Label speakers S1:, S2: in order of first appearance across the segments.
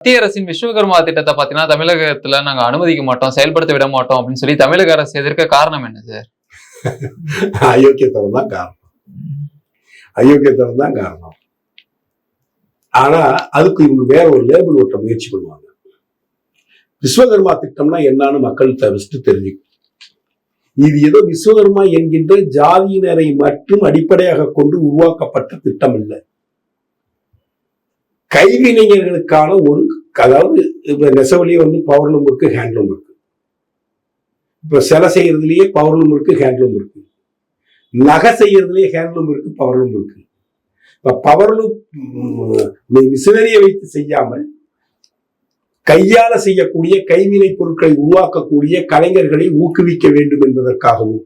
S1: மத்திய அரசின் விஸ்வகர்மா திட்டத்தை பாத்தீங்கன்னா தமிழகத்துல நாங்க அனுமதிக்க மாட்டோம் செயல்படுத்த விட மாட்டோம் அப்படின்னு சொல்லி தமிழக அரசு எதிர்க்க காரணம் என்ன சார்?
S2: அயோக்கியத்தனம் தான் காரணம். அயோக்கியத்தனம் தான் காரணம். ஆனா அதுக்கு இவங்க வேற ஒரு லேபிள் ஓட்ட முயற்சி பண்ணுவாங்க. விஸ்வகர்மா திட்டம்னா என்னன்னு மக்கள் ஃபர்ஸ்ட் தெரிஞ்சுக்கணும். இது ஏதோ விஸ்வகர்மா என்கின்ற ஜாதியினரை மட்டும் அடிப்படையாக கொண்டு உருவாக்கப்பட்ட திட்டம் இல்லை கைவினைஞர்களுக்கான ஒரு அதாவது இப்ப நெசவுலயே வந்து பவர்லூம் இருக்கு ஹேண்ட்லூம் இருக்கு. இப்ப சிலை செய்யறதுலயே பவர்லூம் இருக்கு ஹேண்ட்லூம் இருக்கு. நகை செய்யறதுலயே ஹேண்ட்லூம் இருக்கு பவர்லூம் இருக்கு. இப்ப பவர்லூம் மிஷினரியை வைத்து செய்யாமல் கையால செய்யக்கூடிய கைவினை பொருட்களை உருவாக்கக்கூடிய கலைஞர்களை ஊக்குவிக்க வேண்டும் என்பதற்காகவும்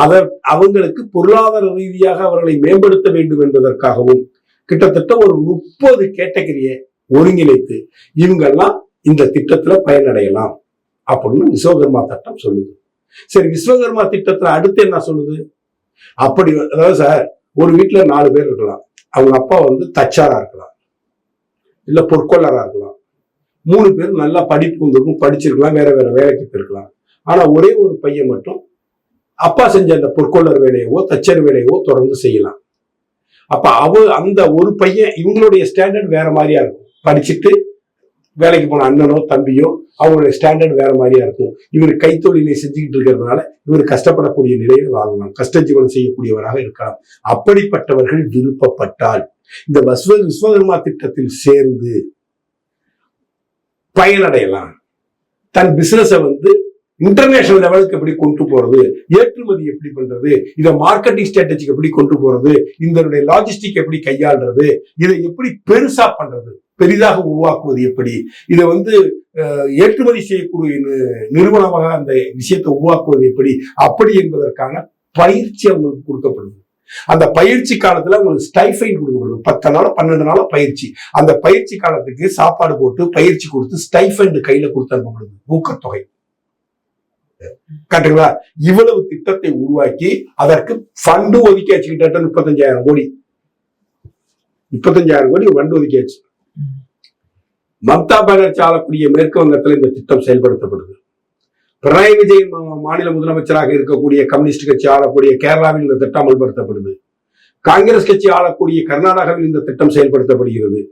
S2: அதர் அவங்களுக்கு பொருளாதார ரீதியாக அவர்களை மேம்படுத்த வேண்டும் என்பதற்காகவும் கிட்டத்தட்ட ஒரு முப்பது கேட்டகரியை ஒருங்கிணைத்து இவங்கெல்லாம் இந்த திட்டத்துல பயனடையலாம் அப்படின்னு விஸ்வகர்மா திட்டம் சொல்லுது. சரி விஸ்வகர்மா திட்டத்துல அடுத்து என்ன சொல்லுது? அப்படி அதாவது சார் ஒரு வீட்டுல நாலு பேர் இருக்கலாம். அவங்க அப்பா வந்து தச்சாரா இருக்கலாம். இல்ல பொற்கொள்ளரா இருக்கலாம். மூணு பேர் நல்லா படிப்பு வந்திருக்கும் படிச்சிருக்கலாம் வேற வேற வேலைக்கு போயிருக்கலாம். ஆனா ஒரே ஒரு பையன் மட்டும் அப்பா செஞ்ச அந்த பொற்கொள்ளர் வேலையவோ தச்சர் வேலையவோ தொடர்ந்து செய்யலாம். அப்ப அவ அந்த ஒரு பையன் இவங்களுடைய ஸ்டாண்டர்ட் வேற மாதிரியா இருக்கும். படிச்சுட்டு வேலைக்கு போன அண்ணனோ தம்பியோ அவங்களுடைய ஸ்டாண்டர்ட் வேற மாதிரியா இருக்கும். இவர் கைத்தொழிலை செஞ்சுக்கிட்டு இருக்கிறதுனால இவர் கஷ்டப்படக்கூடிய நிலையில் வாழலாம். கஷ்ட ஜீவனம் செய்யக்கூடியவராக இருக்கலாம். அப்படிப்பட்டவர்கள் விருப்பப்பட்டால் இந்த விஸ்வ விஸ்வகர்மா திட்டத்தில் சேர்ந்து பயனடையலாம். தன் பிசினஸை வந்து இன்டர்நேஷனல் லெவலுக்கு எப்படி கொண்டு போறது? ஏற்றுமதி எப்படி பண்றது? இதை மார்க்கெட்டிங் ஸ்ட்ராட்டஜிக்கு எப்படி கொண்டு போறது? இதனுடைய லாஜிஸ்டிக் எப்படி கையாளுறது? இதை எப்படி பெருசா பண்றது? பெரிதாக உருவாக்குவது எப்படி? இதை வந்து அஹ், ஏற்றுமதி செய்யக்கூடிய நிறுவனமாக அந்த விஷயத்தை உருவாக்குவது எப்படி? அப்படி என்பதற்கான பயிற்சி அவங்களுக்கு கொடுக்கப்படுது. அந்த பயிற்சி காலத்துல உங்களுக்கு ஸ்டைஃபைன் கொடுக்கப்படுது. பத்து நாள் பன்னெண்டு நாள் பயிற்சி. அந்த பயிற்சி காலத்துக்கு சாப்பாடு போட்டு பயிற்சி கொடுத்து ஸ்டைஃபைன் கையில கொடுத்து அனுப்பப்படுது. ஊக்கத்தொகை. கரெக்டுங்களா இவ்வளவு திட்டத்தை உருவாக்கி அதற்கு ஃபண்டு ஒதுக்கியாச்சு கிட்டத்தட்ட முப்பத்தஞ்சாயிரம் கோடி. முப்பத்தஞ்சாயிரம் கோடி ஃபண்டு ஒதுக்கியாச்சு மம்தா பானர்ஜி ஆளக்கூடிய மேற்கு வங்கத்தில் இந்த திட்டம் செயல்படுத்தப்படுது. பினராயி விஜய் மா- மாநில முதலமைச்சராக இருக்கக்கூடிய கம்யூனிஸ்ட் கட்சி ஆளக்கூடிய கேரளாவில் இந்த திட்டம் அமல்படுத்தப்படுது. காங்கிரஸ் கட்சி ஆளக்கூடிய கர்நாடகாவில் இந்த திட்டம் செயல்படுத்தப்படுகிறது.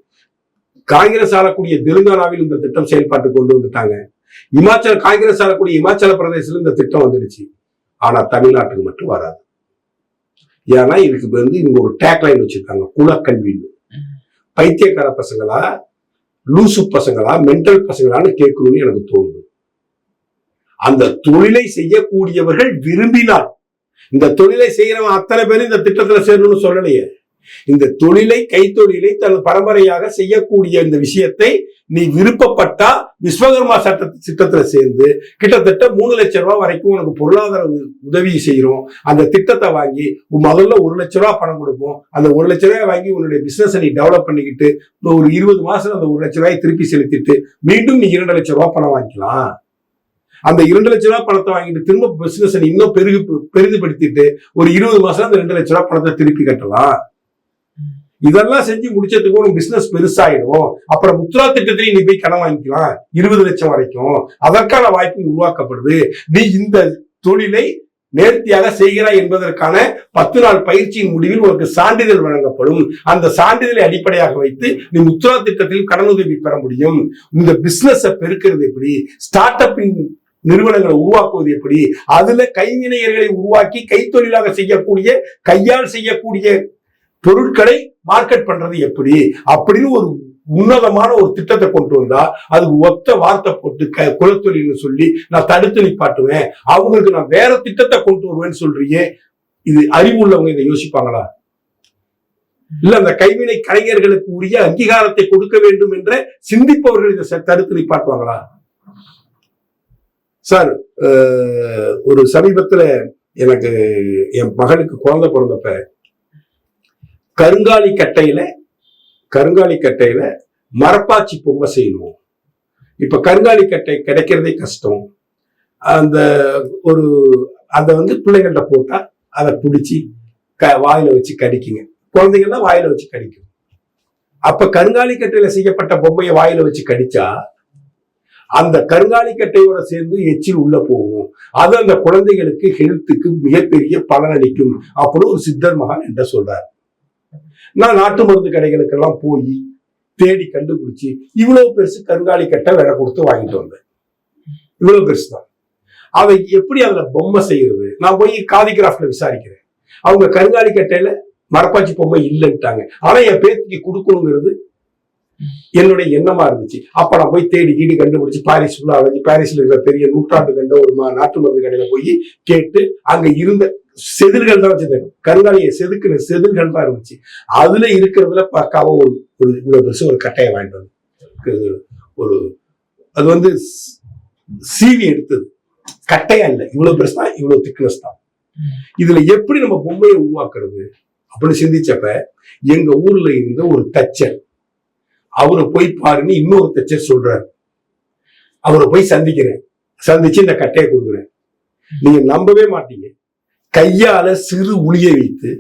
S2: காங்கிரஸ் ஆளக்கூடிய தெலுங்கானாவில் இந்த திட்டம் செயல்பாட்டு கொண்டு வந்துட்டாங்க. இமாச்சல காங்கிரஸ் ஆளக்கூடிய இமாச்சல பிரதேசத்துல இந்த திட்டம் வந்துடுச்சு. ஆனா தமிழ்நாட்டுக்கு மட்டும் வராது. ஏன்னா இதுக்கு வந்து இவங்க ஒரு டேக்லைன் வச்சிருக்காங்க குலக்கல்வின்னு. பைத்தியக்கார பசங்களா லூசு பசங்களா மென்டல் பசங்களான்னு கேட்கணும்னு எனக்கு தோணுது. அந்த தொழிலை செய்யக்கூடியவர்கள் விரும்பினால் இந்த தொழிலை செய்யறவன் அத்தனை பேரும் இந்த திட்டத்துல சேரணும்னு சொல்லலையே. இந்த தொழிலை கைத்தொழிலை தன் பரம்பரையாக செய்யக்கூடிய இந்த விஷயத்தை நீ விருப்பப்பட்டா விஸ்வகர்மா சட்ட திட்டத்துல சேர்ந்து கிட்டத்தட்ட மூணு லட்சம் ரூபாய் வரைக்கும் உனக்கு பொருளாதார உதவி செய்யறோம் அந்த திட்டத்தை வாங்கி முதல்ல ஒரு லட்ச ரூபாய் பணம் கொடுப்போம். அந்த ஒரு லட்ச ரூபாய் வாங்கி உன்னுடைய பிசினஸ் நீ டெவலப் பண்ணிக்கிட்டு ஒரு இருபது மாசம் அந்த ஒரு லட்ச ரூபாய் திருப்பி செலுத்திட்டு மீண்டும் நீ இரண்டு லட்சம் ரூபாய் பணம் வாங்கிக்கலாம். அந்த இரண்டு லட்ச ரூபாய் பணத்தை வாங்கிட்டு திரும்ப பிசினஸ் இன்னும் பெருகு பெரிதுபடுத்திட்டு ஒரு இருபது மாசம் அந்த ரெண்டு லட்ச ரூபாய் பணத்தை திருப்பி கட்டலாம். இதெல்லாம் செஞ்சு முடிச்சதுக்கு உனக்கு பிசினஸ் பெருசாயிடும். அப்புறம் முத்ரா திட்டத்திலையும் நீ போய் கடன் வாங்கிக்கலாம். இருபது லட்சம் வரைக்கும். அதற்கான வாய்ப்பு உருவாக்கப்படுது. நீ இந்த தொழிலை நேர்த்தியாக செய்கிறாய் என்பதற்கான பத்து நாள் பயிற்சியின் முடிவில் உனக்கு சான்றிதழ் வழங்கப்படும். அந்த சான்றிதழை அடிப்படையாக வைத்து நீ முத்ரா திட்டத்தில் கடனுதவி பெற முடியும். இந்த பிசினஸை பெருக்கிறது எப்படி? ஸ்டார்ட் அப்பின் நிறுவனங்களை உருவாக்குவது எப்படி? அதுல கைவினைஞர்களை உருவாக்கி கைத்தொழிலாக செய்யக்கூடிய கையால் செய்யக்கூடிய பொருட்களை மார்க்கெட் பண்றது எப்படி? அப்படின்னு ஒரு உன்னதமான ஒரு திட்டத்தை கொண்டு வந்தா அது ஒத்த வார்த்தை போட்டு க குலத்தொழில்னு சொல்லி நான் தடுத்து நிப்பாட்டுவேன். அவங்களுக்கு நான் வேற திட்டத்தை கொண்டு வருவேன்னு சொல்றியே இது அறிவுள்ளவங்க இதை யோசிப்பாங்களா? இல்ல அந்த கைவினை கலைஞர்களுக்கு உரிய அங்கீகாரத்தை கொடுக்க வேண்டும் என்ற சிந்திப்பவர்கள் இதை தடுத்து நிப்பாட்டுவாங்களா? சார் ஒரு சமீபத்துல எனக்கு என் மகனுக்கு குழந்தை பிறந்தப்ப கருங்காலி கட்டையில கருங்காலி கட்டையில மரப்பாச்சி பொம்மை செய்யணும். இப்ப கருங்காலி கட்டை கிடைக்கிறதே கஷ்டம். அந்த ஒரு அதை வந்து பிள்ளைங்கள்ட்ட போட்டா அதை பிடிச்சி க வாயில வச்சு கடிக்குங்க. குழந்தைங்கள்லாம் வாயில வச்சு கடிக்கும். அப்ப கருங்காலி கட்டையில செய்யப்பட்ட பொம்மையை வாயில வச்சு கடிச்சா அந்த கருங்காலி கட்டையோட சேர்ந்து எச்சில் உள்ள போகும். அது அந்த குழந்தைகளுக்கு ஹெல்த்துக்கு மிகப்பெரிய பலனளிக்கும் அப்படின்னு ஒரு சித்தர் மகான் என்ற சொல்றாரு. நான் நாட்டு மருந்து கடைகளுக்கெல்லாம் போய் தேடி கண்டுபிடிச்சு இவ்வளவு பெருசு கருங்காலி கட்டை விலை கொடுத்து வாங்கிட்டு வந்தேன். இவ்வளவு பெருசு தான் அதை எப்படி அதுல பொம்மை செய்யறது? நான் போய் காதி கிராஃப்ட்ல விசாரிக்கிறேன். அவங்க கருங்காலி கட்டையில மரப்பாச்சி பொம்மை இல்லைன்ட்டாங்க. ஆனா என் பேத்திக்கு கொடுக்கணுங்கிறது என்னுடைய எண்ணமா இருந்துச்சு. அப்ப நான் போய் தேடி கீடி கண்டுபிடிச்சு பாரிஸ் ஃபுல்லா அழைஞ்சு பாரிஸ்ல இருக்கிற பெரிய நூற்றாண்டு கண்ட ஒரு நாட்டு மருந்து கடையில போய் கேட்டு அங்க இருந்த செதில்கள் தான் வச்சிருந்தாங்க கருங்காலியை செதுக்குன செதில்கள் தான் இருந்துச்சு. அதுல இருக்கிறதுல பக்காவா ஒரு ஒரு இவ்வளவு பெருசு ஒரு கட்டையை வாங்கிட்டு வந்து ஒரு அது வந்து சீவி எடுத்தது. கட்டையா இல்லை. இவ்வளவு பெருசு தான் இவ்வளவு திக்னஸ் தான். இதுல எப்படி நம்ம பொம்மையை உருவாக்குறது அப்படின்னு சிந்திச்சப்ப எங்க ஊர்ல இருந்த ஒரு தச்சர் அவரை போய் பாருன்னு இன்னொரு தச்சர் சொல்றாரு. அவரை போய் சந்திக்கிறேன். சந்திச்சு இந்த கட்டையை கொடுக்குறேன். நீங்க நம்பவே மாட்டீங்க. கையால சிறு உளியை வைத்து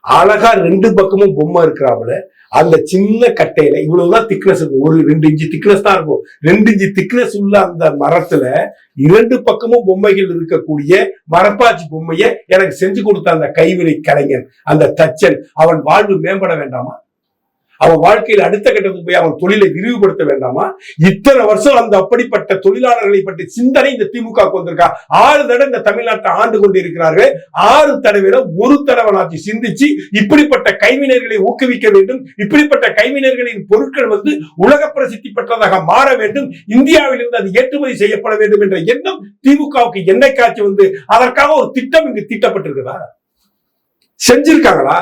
S2: அழகா ரெண்டு பக்கமும் பொம்மை இருக்கிறாப்புல அந்த சின்ன கட்டையில இவ்வளவுதான் திக்னஸ் இருக்கும். ஒரு ரெண்டு இன்ச்சு திக்னஸ் தான் இருக்கும். ரெண்டு இன்ச்சு திக்னஸ் உள்ள அந்த மரத்துல இரண்டு பக்கமும் பொம்மைகள் இருக்கக்கூடிய மரப்பாச்சி பொம்மையை எனக்கு செஞ்சு கொடுத்த அந்த கைவினை கலைஞன் அந்த தச்சன் அவன் வாழ்வு மேம்பட வேண்டாமா? அவன் வாழ்க்கையில் அடுத்த கட்டத்துக்கு போய் அவன் தொழிலை விரிவுபடுத்த வேண்டாமா? இத்தனை வருஷம் அந்த அப்படிப்பட்ட தொழிலாளர்களை பற்றி சிந்தனை இந்த திமுக வந்திருக்கா? ஆறு தடவை இந்த தமிழ்நாட்டை ஆண்டு கொண்டிருக்கிறார்கள். ஆறு தடவையில ஒரு தடவை நாச்சு சிந்திச்சு இப்படிப்பட்ட கைவினைகளை ஊக்குவிக்க வேண்டும். இப்படிப்பட்ட கைவினைகளின் பொருட்கள் வந்து உலக பிரசித்தி பெற்றதாக மாற வேண்டும். இந்தியாவிலிருந்து அது ஏற்றுமதி செய்யப்பட வேண்டும் என்ற எண்ணம் திமுகவுக்கு என்னைக்காச்சு வந்து அதற்காக ஒரு திட்டம் இங்கு தீட்டப்பட்டிருக்குதா? செஞ்சிருக்காங்களா?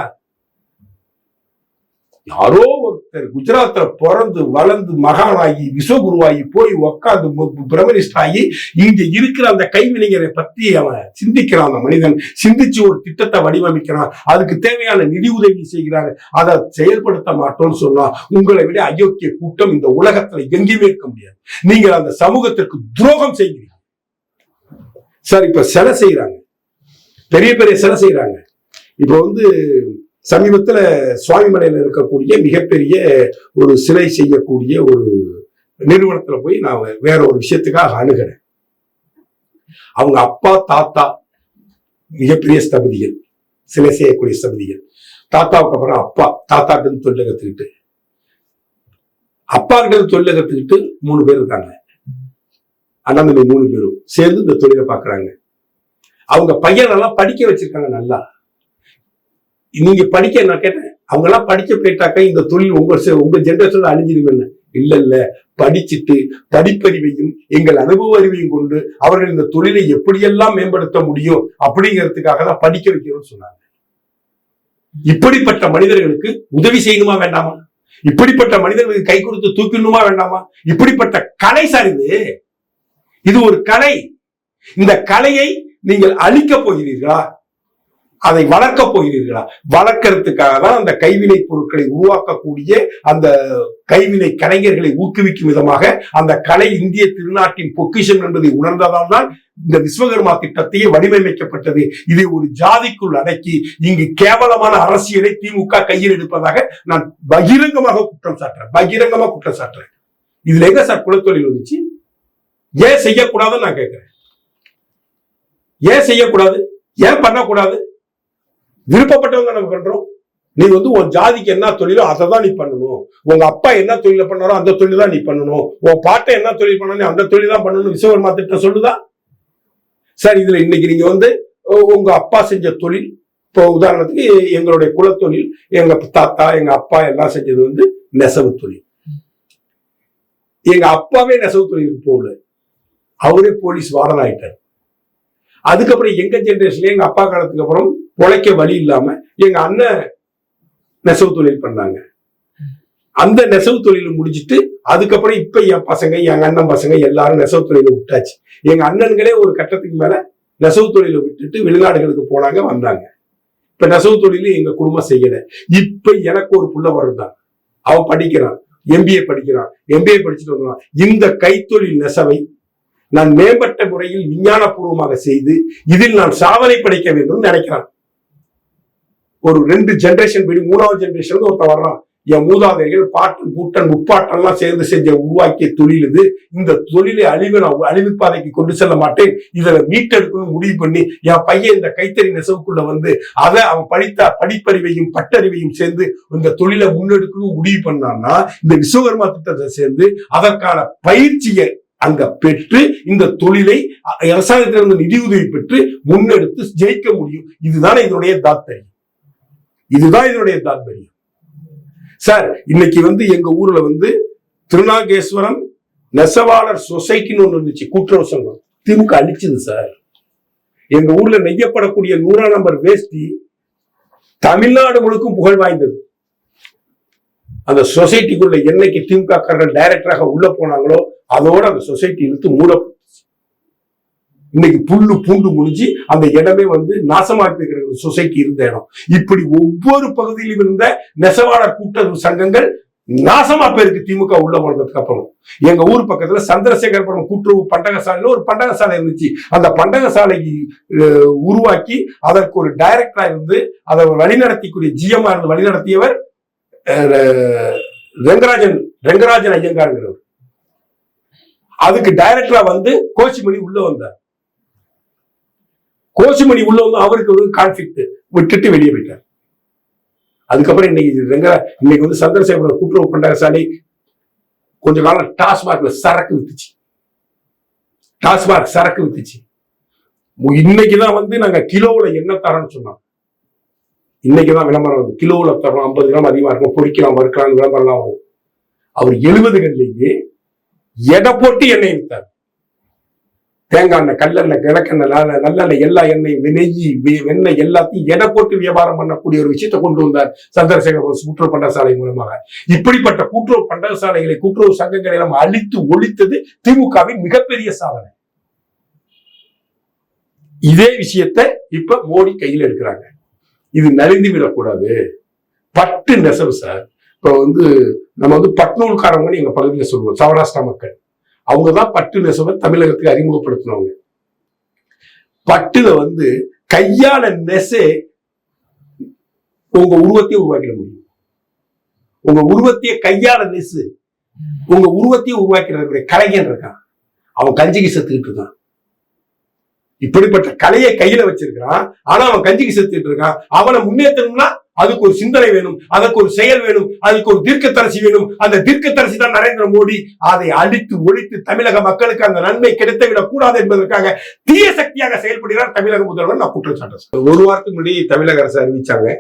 S2: யாரோ ஒருத்தர் குஜராத்ல பிறந்து வளர்ந்து மகானாகி விஸ்வகுருவாகி போய் உக்காந்து பிரமனிஸ்ட் ஆகி இங்க இருக்கிற அந்த கைவினைஞரை பத்தி அவன் சிந்திக்கிறான் அந்த மனிதன். சிந்திச்சு ஒரு திட்டத்தை வடிவமைக்கிறான். அதுக்கு தேவையான நிதி உதவி செய்கிறாரு. அதை செயல்படுத்த மாட்டோம்னு சொன்னா உங்களை விட அயோக்கிய கூட்டம் இந்த உலகத்துல எங்கேயுமே இருக்க முடியாது. நீங்கள் அந்த சமூகத்திற்கு துரோகம் செய்கிறீங்க சார் இப்ப சிலை செய்யறாங்க பெரிய பெரிய சிலை செய்யறாங்க இப்ப வந்து சமீபத்துல சுவாமிமலையில இருக்கக்கூடிய மிகப்பெரிய ஒரு சிலை செய்யக்கூடிய ஒரு நிறுவனத்துல போய் நான் வேற ஒரு விஷயத்துக்காக அணுகிறேன். அவங்க அப்பா தாத்தா மிகப்பெரிய ஸ்தபதிகள் சிலை செய்யக்கூடிய ஸ்தபதிகள் தாத்தாவுக்கு அப்புறம் அப்பா தாத்தா கிட்ட தொழிலை கத்துக்கிட்டு அப்பா கிட்ட தொழில தொழிலை கத்துக்கிட்டு மூணு பேர் இருக்காங்க. அண்ணன் மூணு பேரும் சேர்ந்து இந்த தொழிலை பாக்குறாங்க. அவங்க பையனெல்லாம் படிக்க வச்சிருக்காங்க நல்லா. நீங்க படிக்க நான் கேட்டேன் அவங்க எல்லாம் படிக்க போயிட்டாக்கா இந்த தொழில் உங்க செ- உங்க ஜென்ரேஷன்ல அழிஞ்சிருவேன் இல்ல இல்ல. படிச்சுட்டு படிப்பறிவையும் எங்கள் அனுபவ அறிவையும் கொண்டு அவர்கள் இந்த தொழிலை எப்படியெல்லாம் மேம்படுத்த முடியும் அப்படிங்கிறதுக்காக தான் படிக்க வைக்கணும்னு சொன்னாங்க. இப்படிப்பட்ட மனிதர்களுக்கு உதவி செய்யணுமா வேண்டாமா? இப்படிப்பட்ட மனிதர்களுக்கு கை கொடுத்து தூக்கணுமா வேண்டாமா? இப்படிப்பட்ட கலை சார் இது இது ஒரு கலை. இந்த கலையை நீங்கள் அழிக்கப் போகிறீர்களா? அதை வளர்க்க போகிறீர்களா? வளர்க்கறதுக்காக தான் அந்த கைவினை பொருட்களை உருவாக்கக்கூடிய அந்த கைவினை கலைஞர்களை ஊக்குவிக்கும் விதமாக அந்த கலை இந்திய திருநாட்டின் பொக்கிஷம் என்பதை உணர்ந்ததால் தான் இந்த விஸ்வகர்மா திட்டத்தையே வடிவமைக்கப்பட்டது. இதை ஒரு ஜாதிக்குள் அடக்கி இங்கு கேவலமான அரசியலை திமுக கையில் எடுப்பதாக நான் பகிரங்கமாக குற்றம் சாட்டுறேன். பகிரங்கமா குற்றம் சாட்டுறேன். இதுல எங்க சார் குலத்தொழில் வந்துச்சு? ஏன் செய்யக்கூடாதுன்னு நான் கேட்கிறேன். ஏன் செய்யக்கூடாது? ஏன் பண்ணக்கூடாது? விருப்பப்பட்டவங்க நம்ம பண்றோம். நீ வந்து உன் ஜாதிக்கு என்ன தொழிலோ அதை தான் நீ பண்ணணும். உங்க அப்பா என்ன தொழில பண்ணாரோ அந்த தொழில் தான் நீ பண்ணணும். உன் பாட்டை என்ன தொழில் பண்ணணும் அந்த தொழில் தான் பண்ணணும் விஸ்வகர்மா திட்டம் சொல்லுதா? சார் இதுல இன்னைக்கு நீங்க வந்து உங்க அப்பா செஞ்ச தொழில் இப்போ உதாரணத்துக்கு எங்களுடைய குலத்தொழில் எங்க தாத்தா எங்க அப்பா எல்லாம் செஞ்சது வந்து நெசவு தொழில். எங்க அப்பாவே நெசவு தொழிலுக்கு போகல. அவரே போலீஸ் வாரன் ஆயிட்டார் அதுக்கப்புறம் எங்க ஜென்ரேஷன்ல எங்க அப்பா காலத்துக்கு அப்புறம் பொழைக்க வழி இல்லாம எங்க அண்ணன் நெசவு தொழில் பண்ணாங்க. அந்த நெசவு தொழில் முடிஞ்சிட்டு அதுக்கப்புறம் இப்ப என் பசங்க என் அண்ணன் பசங்க எல்லாரும் நெசவு தொழில விட்டாச்சு. எங்க அண்ணன்களே ஒரு கட்டத்துக்கு மேல நெசவு தொழிலை விட்டுட்டு வெளிநாடுகளுக்கு போனாங்க வந்தாங்க. இப்ப நெசவு தொழில் எங்க குடும்பம் செய்யல. இப்ப எனக்கு ஒரு புள்ள வருதான் அவன் படிக்கிறான் எம்பிஏ படிக்கிறான் எம்பிஏ படிச்சுட்டு வந்தான். இந்த கைத்தொழில் நெசவை நான் மேம்பட்ட முறையில் விஞ்ஞானபூர்வமாக செய்து இதில் நான் சாதனை படைக்க வேண்டும் நினைக்கிறான். ஒரு ரெண்டு ஜெனரேஷன் படி மூணாவது ஜென்ரேஷன் ஒருத்தன் வர்றான். என் மூதாதைகள் பாட்டன் பூட்டன் முப்பாட்டன்லாம் சேர்ந்து செஞ்ச உருவாக்கிய தொழில் இது. இந்த தொழிலை அழிவு நான் அழிவு பாதைக்கு கொண்டு செல்ல மாட்டேன். இதுல மீட்டெடுக்கணும் முடிவு பண்ணி என் பையன் இந்த கைத்தறி நெசவுக்குள்ள வந்து அதை அவன் படித்த படிப்பறிவையும் பட்டறிவையும் சேர்ந்து இந்த தொழிலை முன்னெடுக்கணும் முடிவு பண்ணான்னா இந்த விஸ்வகர்மா திட்டத்தை சேர்ந்து அதற்கான பயிற்சியை அங்க பெற்று இந்த தொழிலை அரசாங்கத்திலிருந்து நிதியுதவி பெற்று முன்னெடுத்து ஜெயிக்க முடியும். இதுதான் இதனுடைய தாத்தரியம் இதுதான் இதனுடைய தாத்பரியம். சார் இன்னைக்கு வந்து எங்க ஊர்ல வந்து திருநாகேஸ்வரம் நெசவாளர் சொசைட்டின்னு ஒன்று இருந்துச்சு கூட்டுறவு சங்கம். திமுக அழிச்சுது சார். எங்க ஊர்ல நெய்யப்படக்கூடிய நூறாம் நம்பர் வேஷ்டி தமிழ்நாடு முழுக்கும் புகழ் வாய்ந்தது. அந்த சொசைட்டிக்குள்ள என்னைக்கு திமுக காரர்கள் டைரக்டராக உள்ள போனாங்களோ அதோட அந்த சொசைட்டி இழுத்து மூட இன்னைக்கு புல்லு பூண்டு முடிஞ்சு அந்த இடமே வந்து நாசமாக்கி இருக்கிற சொசைட்டி இருந்த இடம். இப்படி ஒவ்வொரு பகுதியிலும் இருந்த நெசவாளர் கூட்டுறவு சங்கங்கள் நாசமா பேருக்கு திமுக உள்ள போனதுக்கு அப்புறம். எங்க ஊர் பக்கத்துல சந்திரசேகரபுரம் கூட்டுறவு பண்டகசாலையில ஒரு பண்டகசாலை இருந்துச்சு. அந்த பண்டகசாலைக்கு உருவாக்கி அதற்கு ஒரு டைரக்டரா இருந்து அதை வழிநடத்திக்கூடிய ஜிஎம்ஆர் இருந்து வழிநடத்தியவர் ரெங்கராஜன் ரெங்கராஜன் ஐயங்காருங்கிறவர். அதுக்கு டைரக்டரா வந்து கோச்சிமணி உள்ள வந்தார். கோச்சிமணி உள்ள வந்து அவருக்கு ஒரு கான்ஃபிளிக்ட் விட்டுட்டு வெளியே போயிட்டார். அதுக்கப்புறம் இன்னைக்கு ரெங்க இன்னைக்கு வந்து சந்திரசேகர கூட்டுறவு பண்டகசாலை கொஞ்ச காலம் டாஸ்மாக்ல சரக்கு வித்துச்சு. டாஸ்மாக் சரக்கு வித்துச்சு. இன்னைக்கு இன்னைக்குதான் வந்து நாங்க கிலோவுல என்ன தரோம்னு சொன்னோம். இன்னைக்குதான் விளம்பரம் வந்து கிலோவுல தரோம் ஐம்பது கிராம் அதிகமா இருக்கும் பொடிக்கலாம் வறுக்கலாம் விளம்பரம்லாம் வரும். அவர் எழுபதுகள்லேயே எடை போட்டு எண்ணெய் வித்தார். தேங்காய் எண்ணெய் கல்லெண்ணெய் கிழக்கெண்ணெய் நல்லெண்ணெய் எல்லா எண்ணெயும் நெய் வெண்ணெய் எல்லாத்தையும் எடை போட்டு வியாபாரம் பண்ணக்கூடிய ஒரு விஷயத்தை கொண்டு வந்தார் சந்திரசேகர கூட்டுறவு பண்டசாலை மூலமாக. இப்படிப்பட்ட கூட்டுறவு பண்டகசாலைகளை கூட்டுறவு சங்கங்களை நம்ம அழித்து ஒழித்தது திமுகவின் மிகப்பெரிய சாதனை. இதே விஷயத்தை இப்ப மோடி கையில் எடுக்கிறாங்க. இது நலிந்து விடக்கூடாது. பட்டு நெசவு சார். இப்ப வந்து நம்ம வந்து பட்நூல்காரங்கன்னு எங்க பகுதியில் சொல்லுவோம் சௌராஷ்டிரா மக்கள். அவங்க தான் பட்டு நெசவை தமிழகத்துக்கு அறிமுகப்படுத்தினவங்க. பட்டுல வந்து கையால நெசே உங்க உருவத்தையே உருவாக்கிட முடியும். உங்க உருவத்தையே கையால நெசு உங்க உருவத்தையே உருவாக்கிற கலைஞன் இருக்கான். அவன் கஞ்சிக்கு செத்துக்கிட்டு இருக்கான். இப்படிப்பட்ட கலையை கையில வச்சிருக்கிறான். ஆனா அவன் கஞ்சிக்கு செத்துக்கிட்டு இருக்கான். அவனை முன்னேற்றணும்னா அதுக்கு ஒரு சிந்தனை வேணும் அதற்கு ஒரு செயல் வேணும் அதுக்கு ஒரு தீர்க்கத்தரசி வேணும். அந்த தீர்க்கத்தரசி தான் நரேந்திர மோடி. அதை அழித்து ஒழித்து தமிழக மக்களுக்கு அந்த நன்மை கிடைத்துவிடக் கூடாது என்பதற்காக தீய சக்தியாக செயல்படுகிறார் தமிழக முதல்வர். நான் குற்றம் சாட்டுறேன் ஒரு வாரத்துக்கு முன்னாடி தமிழக அரசு அறிவிச்சாங்க.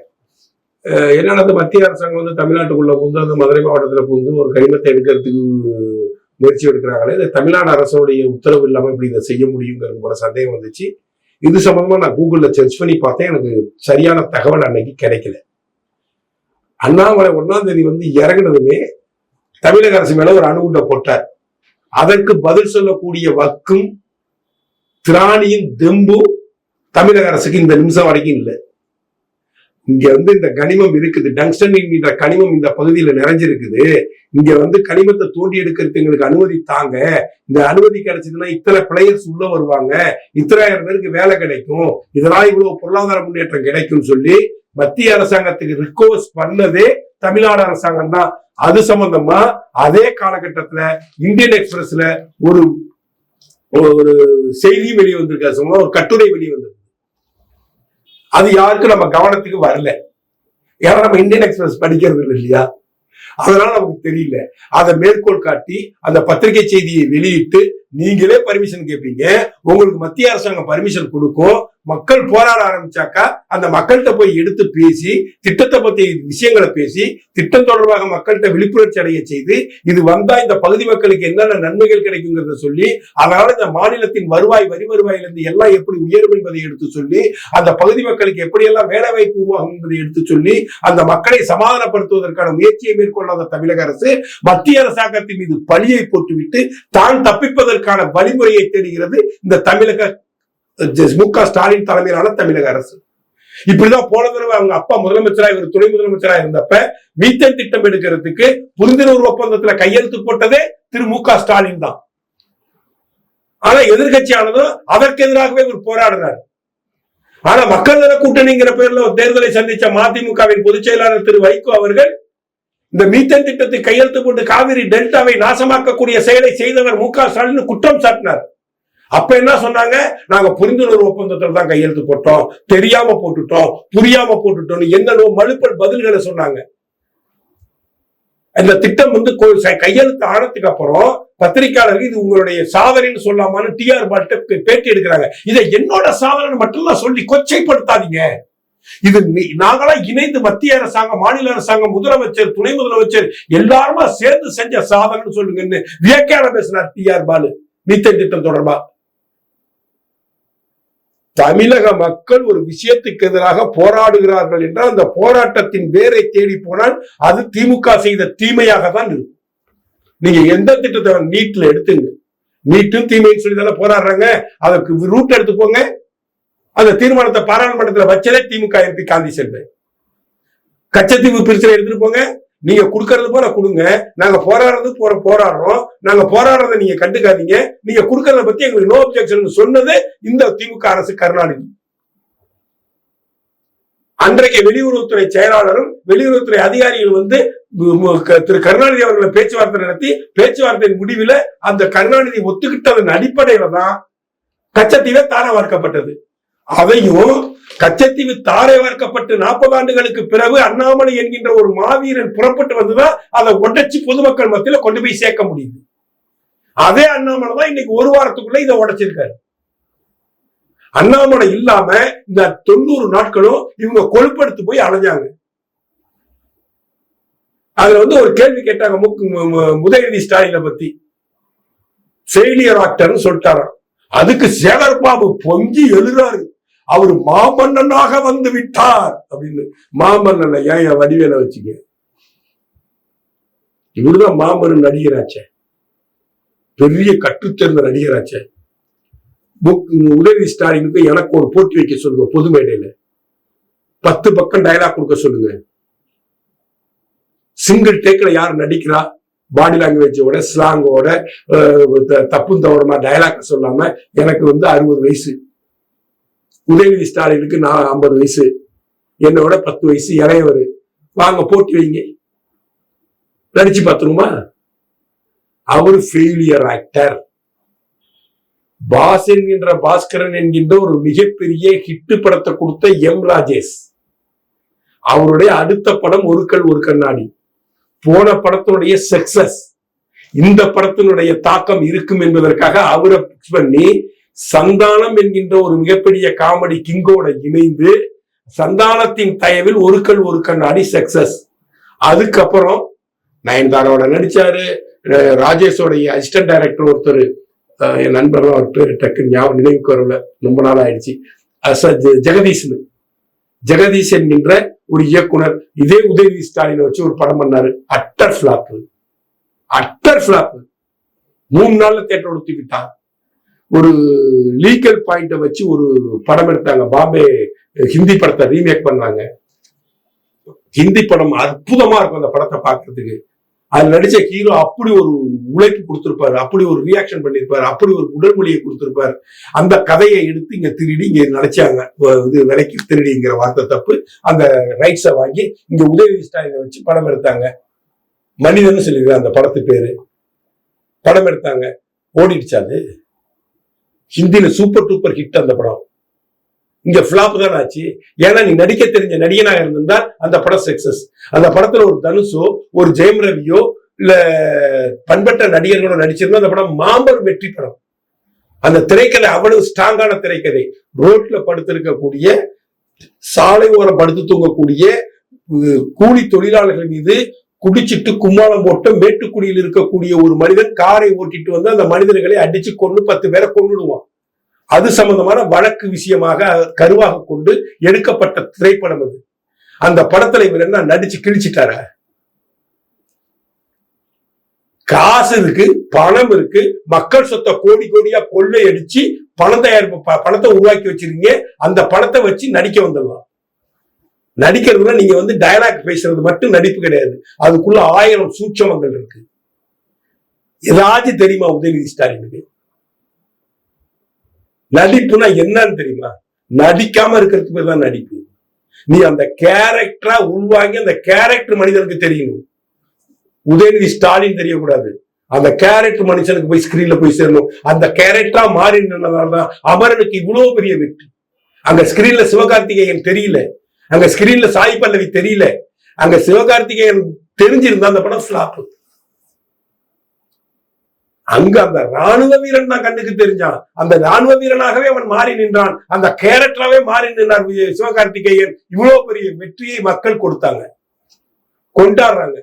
S2: அஹ் என்னன்னா மத்திய அரசாங்கம் வந்து தமிழ்நாட்டுக்குள்ள புகுந்து அந்த மதுரை மாவட்டத்துல புகுந்து ஒரு கனிமத்தை எடுக்கிறதுக்கு முயற்சி எடுக்கிறாங்களே. இந்த தமிழ்நாடு அரசுடைய உத்தரவு இல்லாமல் இப்படி இதை செய்ய முடியுங்கிறது போல சந்தேகம் வந்துச்சு. இது சம்பந்தமா நான் கூகுள்ல சர்ச் பண்ணி பார்த்தேன். எனக்கு சரியான தகவல் அன்னைக்கு கிடைக்கல. அண்ணாமலை ஒன்னாம் தேதி வந்து இறங்கினதுமே தமிழக அரசு மேல ஒரு அணுகுண்டை போட்டார். அதற்கு பதில் சொல்லக்கூடிய வக்கும் திராணியின் தெம்பும் தமிழக அரசுக்கு இந்த நிமிஷம் வரைக்கும் இல்லை. இங்க வந்து இந்த கனிமம் இருக்குது. டங்ஸ்டன் என்கின்ற கனிமம் இந்த பகுதியில நிறைஞ்சிருக்குது. இங்க வந்து கனிமத்தை தோண்டி எடுக்கிறதுக்கு எங்களுக்கு அனுமதி தாங்க. இந்த அனுமதி கிடைச்சதுன்னா இத்தனை பிளேயர்ஸ் உள்ள வருவாங்க. இத்தனாயிரம் பேருக்கு வேலை கிடைக்கும். இதெல்லாம் இவ்வளவு பொருளாதார முன்னேற்றம் கிடைக்கும்னு சொல்லி மத்திய அரசாங்கத்துக்கு ரிக்வஸ்ட் பண்ணதே தமிழ்நாடு அரசாங்கம் தான். அது சம்பந்தமா அதே காலகட்டத்துல இந்தியன் எக்ஸ்பிரஸ்ல ஒரு ஒரு செய்தி வெளியே வந்திருக்கு சும்மா ஒரு கட்டுரை வெளியே வந்திருக்கு அது யாருக்கும் நம்ம கவனத்துக்கு வரல. ஏன்னா நம்ம இந்தியன் எக்ஸ்பிரஸ் படிக்கிறது இல்லை இல்லையா? அதனால நமக்கு தெரியல. அதை மேற்கோள் காட்டி அந்த பத்திரிகை செய்தியை வெளியிட்டு நீங்களே பர்மிஷன் கேட்பீங்க உங்களுக்கு மத்திய அரசாங்கம் பர்மிஷன் கொடுக்கும். மக்கள் போராட ஆரம்பிச்சாக்கா அந்த மக்கள்கிட்ட போய் எடுத்து பேசி திட்டத்தை பத்தி விஷயங்களை பேசி திட்டம் தொடர்பாக மக்கள்கிட்ட விழிப்புணர்ச்சி அடைய செய்து இது வந்தா இந்த பகுதி மக்களுக்கு என்னென்ன நன்மைகள் கிடைக்குங்கிறத சொல்லி அதனால இந்த மாநிலத்தின் வருவாய் வரி வருவாயிலிருந்து எல்லாம் எப்படி உயரும் என்பதை எடுத்து சொல்லி அந்த பகுதி மக்களுக்கு எப்படியெல்லாம் வேலை வாய்ப்பு உருவாகும் என்பதை எடுத்து சொல்லி அந்த மக்களை சமாதானப்படுத்துவதற்கான முயற்சியை மேற்கொள்ளாத தமிழக அரசு மத்திய அரசாங்கத்தின் மீது பழியை போட்டுவிட்டு தான் தப்பிப்பதற்கான வழிமுறையை தேடுகிறது இந்த தமிழக மு க ஸ்டாலின் தலைமையிலான தமிழக அரசு. இப்படிதான் போன தடவை அவங்க அப்பா முதலமைச்சரா இவர் துணை முதலமைச்சரா இருந்தப்ப மீத்தேன் திட்டம் எடுக்கிறதுக்கு புரிந்துணர்வு ஒப்பந்தத்துல கையெழுத்து போட்டதே திரு மு க ஸ்டாலின் தான். ஆனா எதிர்கட்சியானதும் அதற்கு எதிராகவே இவர் போராடினார் ஆனா மக்கள் நல கூட்டணிங்கிற பேர்ல தேர்தலை சந்திச்ச மதிமுகவின் பொதுச் செயலாளர் திரு வைகோ அவர்கள் இந்த மீத்தேன் திட்டத்தை கையெழுத்து போட்டு காவிரி டெல்டாவை நாசமாக்கக்கூடிய செயலை செய்தவர் மு க ஸ்டாலின் குற்றம் சாட்டினார். அப்ப என்ன சொன்னாங்க? நாங்க புரிந்துணர்வு ஒப்பந்தத்தில் தான் கையெழுத்து போட்டோம். தெரியாம போட்டுட்டோம். புரியாம போட்டுட்டோம் என்னென்ன மழுப்பல் பதில்களை சொன்னாங்க. இந்த திட்டம் வந்து கையெழுத்து ஆனதுக்கு அப்புறம் பத்திரிக்கையாளர்கள் இது உங்களுடைய சாதனைன்னு சொல்லாமான்னு டிஆர் பால்ட்ட பேட்டி எடுக்கிறாங்க. இதை என்னோட சாதனை மட்டும்தான் சொல்லி கொச்சைப்படுத்தாதீங்க. இது நாங்களாம் இணைந்து மத்திய அரசாங்கம் மாநில அரசாங்கம் முதலமைச்சர் துணை முதலமைச்சர் எல்லாருமா சேர்ந்து செஞ்ச சாதனைன்னு சொல்லுங்கன்னு வியக்கான பேசினார் டிஆர் பாலு. மீத்தேன் திட்டம் தொடர்பா? தமிழக மக்கள் ஒரு விஷயத்துக்கு எதிராக போராடுகிறார்கள் என்றால் அந்த போராட்டத்தின் வேரை தேடி போனால் அது திமுக செய்த தீமையாக தான் இருக்கும். நீங்க எந்த திட்டத்தை நீட்ல எடுத்துங்க. நீட்டும் தீமைன்னு சொல்லி தானே போராடுறாங்க. அதுக்கு ரூட் எடுத்து போங்க. அந்த தீர்மானத்தை பாராளுமன்றத்தில் வச்சதே திமுக எம்பி காந்தி செல்வன். கச்சத்தீவு பிரச்சனை எடுத்துட்டு போங்க. நீங்க கொடுக்கறது போல கொடுங்க. நாங்க போராடுறது போற போராடுறோம். நாங்க போராடுறதை நீங்க கண்டுக்காதீங்க. நீங்க கொடுக்கறத பத்தி எங்களுக்கு நோ அப்செக்ஷன் சொன்னது இந்த திமுக அரசு கருணாநிதி. அன்றைக்கு வெளியுறவுத்துறை செயலாளரும் வெளியுறவுத்துறை அதிகாரிகள் வந்து திரு கருணாநிதி அவர்களை பேச்சுவார்த்தை நடத்தி பேச்சுவார்த்தையின் முடிவில் அந்த கருணாநிதி ஒத்துக்கிட்டதன் அடிப்படையில தான் கச்சத்தீவே தான வார்க்கப்பட்டது அதையும் கச்சத்தீவு தாரை வார்க்கப்பட்டு நாற்பது ஆண்டுகளுக்கு பிறகு அண்ணாமலை என்கின்ற ஒரு மாவீரன் புறப்பட்டு வந்துதான் அதை உடைச்சு பொதுமக்கள் மத்தியில கொண்டு போய் சேர்க்க முடியுது. அதே அண்ணாமலை தான் இன்னைக்கு ஒரு வாரத்துக்குள்ள இதை உடைச்சிருக்காரு. அண்ணாமலை இல்லாம இந்த தொண்ணூறு நாட்களும் இவங்க கொழுப்படுத்து போய் அலைஞ்சாங்க. அதுல வந்து ஒரு கேள்வி கேட்டாங்க முக் மு- ஸ்டாலினை பத்தி. ஃபெயிலியர் ஆக்டர்னு சொல்லிட்டாராம். அதுக்கு சேகர் பாபு பொங்கி எழுறாரு. அவர் மாமன்னனாக வந்து விட்டார் அப்படின்னு மாமன்னனை ஏன் என் வடிவேல வச்சுக்க இவருதான் மாமன்னன் நடிகராச்சே. பெரிய கற்றுத்தேர்ந்த நடிகராச்சே. புக் உதயநிதி ஸ்டாலினுக்கு எனக்கு ஒரு போட்டி வைக்க சொல்லுங்க பொது மேடையில. பத்து பக்கம் டயலாக் கொடுக்க சொல்லுங்க. சிங்கிள் டேக்ல யார் நடிக்கிறா? பாடி லாங்குவேஜோட ஸ்லாங்கோட தப்பு தவறுமா டயலாக் சொல்லாம எனக்கு வந்து அறுபது வயசு. உதயநிதி ஸ்டாலினுக்கு நான் ஐம்பது வயசு. என்னோட பத்து வயசு இளையவர். வாங்க போட்டி வைங்க. நடிச்சு பார்த்துருமா அவர் ஃபெயிலியர் ஆக்டர் பாஸ் என்கின்ற பாஸ்கரன் என்கின்ற ஒரு மிகப்பெரிய ஹிட்டு படத்தை கொடுத்த எம் ராஜேஷ். அவருடைய அடுத்த படம் ஒரு கல் ஒரு கண்ணாடி. போன படத்தினுடைய சக்சஸ் இந்த படத்தினுடைய தாக்கம் இருக்கும் என்பதற்காக அவரை பிக்ஸ் பண்ணி சந்தானம் என்கின்ற ஒரு மிகப்பெரிய காமெடி கிங்கோட இணைந்து சந்தானத்தின் தயவில் ஒரு கல் ஒரு கண்ணாடி சக்சஸ் அதுக்கப்புறம் நயன்தாராவோட நடிச்சாரு. ராஜேஷோடைய அசிஸ்டன்ட் டைரக்டர் ஒருத்தர் என் நண்பர் அவர் பேர் டக்கு ஞாபகம் நினைவுக்கு வரல. ரொம்ப நாள் ஆயிடுச்சு. ஜெ- ஜெகதீஷ்னு. ஜெகதீஷ் என்கின்ற ஒரு இயக்குனர் இதே உதயநிதி ஸ்டாலினை வச்சு ஒரு படம் பண்ணாரு. அட்டர் ஃபிளாப் அட்டர் ஃபிளாப் மூணு நாள்ல தேட்டர் ஒடுத்தி விட்டான் ஒரு லீகல் பாயிண்ட வச்சு ஒரு படம் எடுத்தாங்க. பாம்பே ஹிந்தி படத்தை ரீமேக் பண்ணாங்க. ஹிந்தி படம் அற்புதமா இருக்கும் அந்த படத்தை பார்க்கறதுக்கு. அதுல நடிச்ச ஹீரோ அப்படி ஒரு உழைப்பு கொடுத்திருப்பாரு. அப்படி ஒரு ரியாக்ஷன் பண்ணியிருப்பாரு. அப்படி ஒரு உடல்மொழியை கொடுத்திருப்பாரு. அந்த கதையை எடுத்து இங்க திருடி இங்க நடிச்சாங்க. இது விலைக்கு திருடிங்கிற வார்த்தை தப்பு. அந்த ரைட்ஸை வாங்கி இங்க உதவி ஸ்டாலினை வச்சு படம் எடுத்தாங்க. மனிதன் சொல்லிருக்காங்க அந்த படத்து பேரு. படம் எடுத்தாங்க. ஓடிடுச்சா அது. ஹிந்தியில சூப்பர் டூப்பர் ஹிட் அந்த படம். இங்க ஃபிளாப் தான் ஆச்சு. ஏன்னா நீ நடிக்க தெரிஞ்ச நடிகனாக இருந்திருந்தா அந்த படம் சக்சஸ் அந்த படத்துல ஒரு தனுஷோ ஒரு ஜெயம் ரவியோ இல்ல பண்பட்ட நடிகர்களோட நடிச்சிருந்தா அந்த படம் மாம்பெரும் வெற்றி படம். அந்த திரைக்கதை அவ்வளவு ஸ்ட்ராங்கான திரைக்கதை. ரோட்ல படுத்திருக்கக்கூடிய சாலை ஓரம் படுத்து தூங்கக்கூடிய கூலி தொழிலாளர்கள் மீது குடிச்சிட்டு கும்மாளம் போட்டு மேட்டுக்குடியில் இருக்கக்கூடிய ஒரு மனிதன் காரை ஓட்டிட்டு வந்து அந்த மனிதர்களை அடிச்சு கொண்டு பத்து பேரை கொண்டுடுவான் அது சம்பந்தமான வழக்கு விஷயமாக கருவாக கொண்டு எடுக்கப்பட்ட திரைப்படம் அது. அந்த படத்துல இவர் என்ன நடிச்சு கிழிச்சிட்டார? காசு இருக்கு பணம் இருக்கு மக்கள் சொத்தை கோடி கோடியா கொள்ளை அடிச்சு பணம் தயாரிப்பு ப- பணத்தை உருவாக்கி வச்சிருக்கீங்க. அந்த பணத்தை வச்சு நடிக்க வந்துடலாம். நடிக்கிறதுனா நீங்க வந்து டயலாக் பேசுறது மட்டும் நடிப்பு கிடையாது. அதுக்குள்ள ஆயிரம் சூட்சமங்கள் இருக்கு. ஏதாச்சும் தெரியுமா உதயநிதி ஸ்டாலினுக்கு? நடிப்புனா என்னன்னு தெரியுமா? நடிக்காம இருக்கிறதுக்கு பேர் தான் நடிப்பு. நீ அந்த கேரக்டரா உள்வாங்கி அந்த கேரக்டர் மனிதனுக்கு தெரியணும். உதயநிதி ஸ்டாலின் தெரியக்கூடாது. அந்த கேரக்டர் மனுஷனுக்கு போய் ஸ்கிரீன்ல போய் சேரணும். அந்த கேரக்டரா மாறினதுனாலதான் அமரனுக்கு இவ்வளவு பெரிய வெற்றி. அங்க ஸ்கிரீன்ல சிவகார்த்திகேயன் தெரியல. அங்க ஸ்கிரீன்ல சாய் பல்லவி தெரியல. அங்க சிவகார்த்திகேயன் தெரிஞ்சிருந்தா அந்த படம் ஃபிளாப் அங்க அந்த ராணுவ வீரன் தான் கண்ணுக்கு தெரிஞ்சான். அந்த ராணுவ வீரனாகவே அவன் மாறி நின்றான். அந்த கேரக்டராகவே மாறி நின்றான் சிவகார்த்திகேயன். இவ்வளவு பெரிய வெற்றியை மக்கள் கொடுத்தாங்க. கொண்டாடுறாங்க.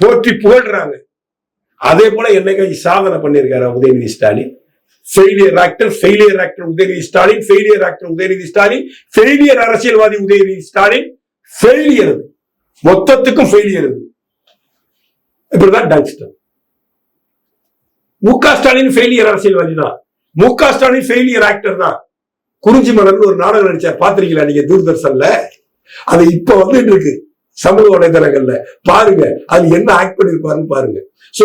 S2: போற்றி புகழ்றாங்க. அதே போல என்னைக்கு சாதனை பண்ணியிருக்காரு Udhayanidhi Stalin. Failure actor failure actor Udhayanidhi Stalin failure actor Udhayanidhi Stalin failure அரசியல்வாதி உதயநிதி ஸ்டாலின் ஃபெயிலியர் மொத்தத்துக்கும் ஃபெயிலியர் இப்படிதான் டங்ஸ்டன் மு க ஸ்டாலின் ஃபெயிலியர் அரசியல்வாதி தான். மு க ஸ்டாலின் ஃபெயிலியர் ஆக்டர் தான். குறிஞ்சி மலர்னு ஒரு நாடகம் நடிச்சார். பாத்திருக்கீங்களா நீங்க தூர்தர்ஷன்ல? அது இப்ப வந்துட்டு இருக்கு. சமூக வலைதளங்கள்ல. பாருங்க அது என்ன ஆக்ட் பண்ணிருப்பாருன்னு பாருங்க. சோ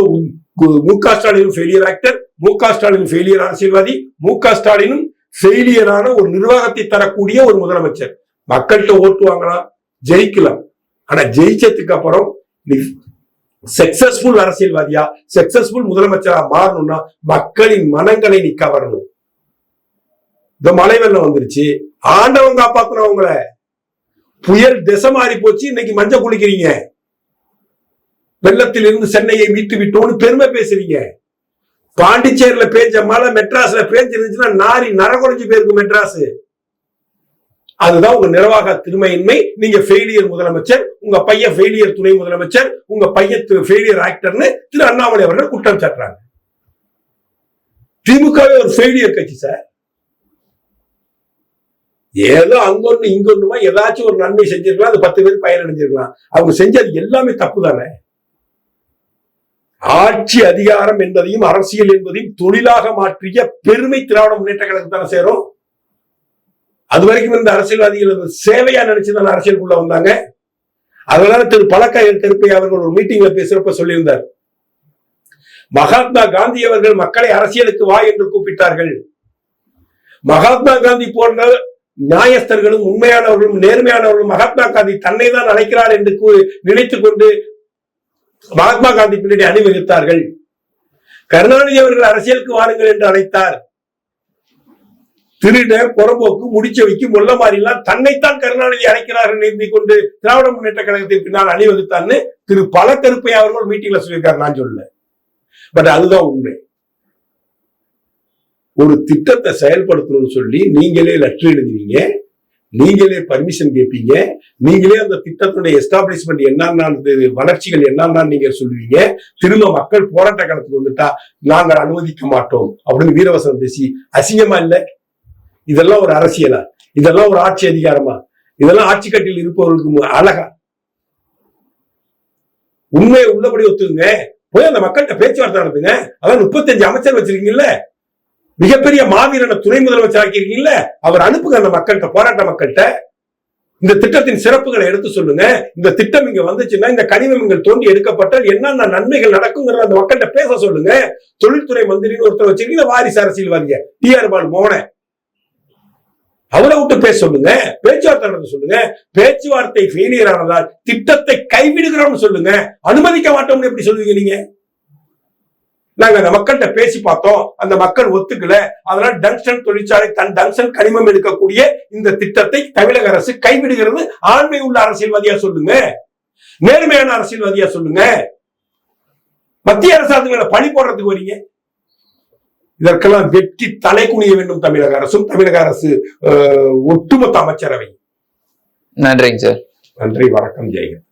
S2: மு க ஸ்டாலின் ஃபெயிலியர் ஆக்டர் மு க ஸ்டாலின் ஃபெயிலியர் அரசியல்வாதி மு க ஸ்டாலினும் ஃபெயிலியரான ஒரு நிர்வாகத்தை தரக்கூடிய ஒரு முதலமைச்சர். மக்கள்கிட்ட ஓட்டு வாங்கலாம் ஜெயிக்கலாம். ஆனா ஜெயிச்சதுக்கு அப்புறம் நீ சக்சஸ்ஃபுல் அரசியல்வாதியா சக்சஸ்ஃபுல் முதலமைச்சரா மாறணும்னா மக்களின் மனங்களை நீ கவரணும். இந்த மழை வெள்ளம் வந்துருச்சு ஆண்டவன் காப்பாத்தணும் அவங்கள புயல் திசை மாறி போச்சு இன்னைக்கு மஞ்சள் குளிக்கிறீங்க. வெள்ளத்திலிருந்து சென்னையை மீட்டு விட்டோம்னு பெருமை பேசுறீங்க. பாண்டிச்சேரியில பேஞ்ச மழை மெட்ராஸ்ல பேஞ்சிருந்துச்சுன்னா நாரி நரகுறைஞ்சு போயிருக்கும் மெட்ராஸ். அதுதான் உங்க நிர்வாக திறமையின்மை. நீங்க ஃபெயிலியர் முதலமைச்சர் உங்க பையன் ஃபெயிலியர் துணை முதலமைச்சர் உங்க பையன் ஃபெயிலியர் ஆக்டர்னு திரு அண்ணாமலை அவர்கள் குற்றம் சாட்டுறாங்க. திமுகவே ஒரு ஃபெயிலியர் கட்சி சார். ஏதோ அங்கொன்னு இங்கொன்னுமா ஏதாச்சும் ஒரு நன்மை செஞ்சிருக்கலாம் அது பத்து பேர் பயனடைஞ்சிருக்கலாம். அவங்க செஞ்சது எல்லாமே தப்பு தானே ஆட்சி அதிகாரம் என்பதையும் அரசியல் என்பதையும் தொழிலாக மாற்றிய பெருமை திராவிட முன்னேற்ற கழகம் தானே சேரும்? அது வரைக்கும் இருந்த அரசியல்வாதிகள் சேவையா நினைச்சுதான் அரசியலுக்குள்ள வந்தாங்க? அதனால திரு பழக்க கருப்பை அவர்கள் ஒரு மீட்டிங்ல பேசுறப்ப சொல்லியிருந்தார். மகாத்மா காந்தி அவர்கள் மக்களை அரசியலுக்கு வா என்று கூப்பிட்டார்கள். மகாத்மா காந்தி போன்ற நியாயஸ்தர்களும் உண்மையானவர்களும் நேர்மையானவர்களும் மகாத்மா காந்தி தன்னை தான் அழைக்கிறார் என்று கூ- நினைத்துக் கொண்டு மகாத்மா காந்தி பின்னாடி அணிவகுத்தார்கள். கருணாநிதி அவர்கள் அரசியலுக்கு வாருங்கள் என்று அழைத்தார். திருட புறம்போக்கு முடிச்ச வைக்கும் முள்ள மாதிரிலாம் தன்னைத்தான் கருணாநிதி அழைக்கிறார்கள் எழுதி கொண்டு திராவிட முன்னேற்ற கழகத்தின் பின்னால் அணிவகுத்தான்னு திரு பல கருப்பை அவர்கள் மீட்டிங்ல சொல்லியிருக்காரு நான் சொல்லல. பட் அதுதான் உண்மை. ஒரு திட்டத்தை செயல்படுத்தணும்னு சொல்லி நீங்களே லெட்டர் எழுதுவீங்க. நீங்களே பர்மிஷன் கேட்பீங்க நீங்களே அந்த திட்டத்துடைய எஸ்டாப்ளிஷ்மெண்ட் என்னென்ன வளர்ச்சிகள் என்னென்னு நீங்க சொல்லுவீங்க. திரும்ப மக்கள் போராட்ட காலத்துக்கு வந்துட்டா நாங்கள் அனுமதிக்க மாட்டோம் அப்படின்னு வீரவசனம் பேசி அசிங்கமா இல்ல? இதெல்லாம் ஒரு அரசியலா? இதெல்லாம் ஒரு ஆட்சி அதிகாரமா? இதெல்லாம் ஆட்சி கட்டில் இருப்பவர்களுக்கு அழகா? உண்மையை உள்ளபடி ஒத்துக்குங்க. போய் அந்த மக்கள்கிட்ட பேச்சுவார்த்தை நடத்துங்க. அதான் முப்பத்தஞ்சு அமைச்சர் வச்சிருக்கீங்கல்ல? மிகப்பெரிய மாவீரன துணை முதலமைச்சர் ஆக்கியிருக்கீங்கல்ல அவர் அனுப்புங்க அந்த மக்கள்கிட்ட போராட்ட மக்கள்கிட்ட இந்த திட்டத்தின் சிறப்புகளை எடுத்து சொல்லுங்க. இந்த திட்டம் இங்க வந்துச்சுன்னா இந்த கனிமங்கள் தோண்டி எடுக்கப்பட்டால் என்னென்ன நன்மைகள் நடக்குங்கிறத அந்த மக்கள்கிட்ட பேச சொல்லுங்க. தொழில்துறை மந்திரின்னு ஒருத்தர் வச்சிருக்கீங்க வாரிசு அரசியல்வாதிங்க டி ஆர் பால் மோகன. அவரை விட்டு பேச சொல்லுங்க பேச்சுவார்த்தை நடத்த சொல்லுங்க. பேச்சுவார்த்தை ஃபெயிலியர் ஆனதால் திட்டத்தை கைவிடுகிறோம்னு சொல்லுங்க. அனுமதிக்க மாட்டோம்னு எப்படி சொல்லுவீங்க நீங்க? நாங்க அந்த மக்கள்கிட்ட பேசி பார்த்தோம். அந்த மக்கள் ஒத்துக்கல. அதனால டங்ஸ்டன் தொழிற்சாலை தன் டங்ஸ்டன் கனிமம் எடுக்கக்கூடிய இந்த திட்டத்தை தமிழக அரசு கைவிடுகிறது. ஆண்மை உள்ள அரசியல்வாதியா சொல்லுங்க. நேர்மையான அரசியல்வாதியா சொல்லுங்க. மத்திய அரசாங்கம் மேல பழி போடுறதுக்கு வரீங்க. இதற்கெல்லாம் வெட்டி தலை குனிய வேண்டும் தமிழக அரசும் தமிழக அரசு ஒட்டுமொத்த அமைச்சரவை
S1: நன்றிங்க சார்.
S2: நன்றி வணக்கம் ஜெயகன்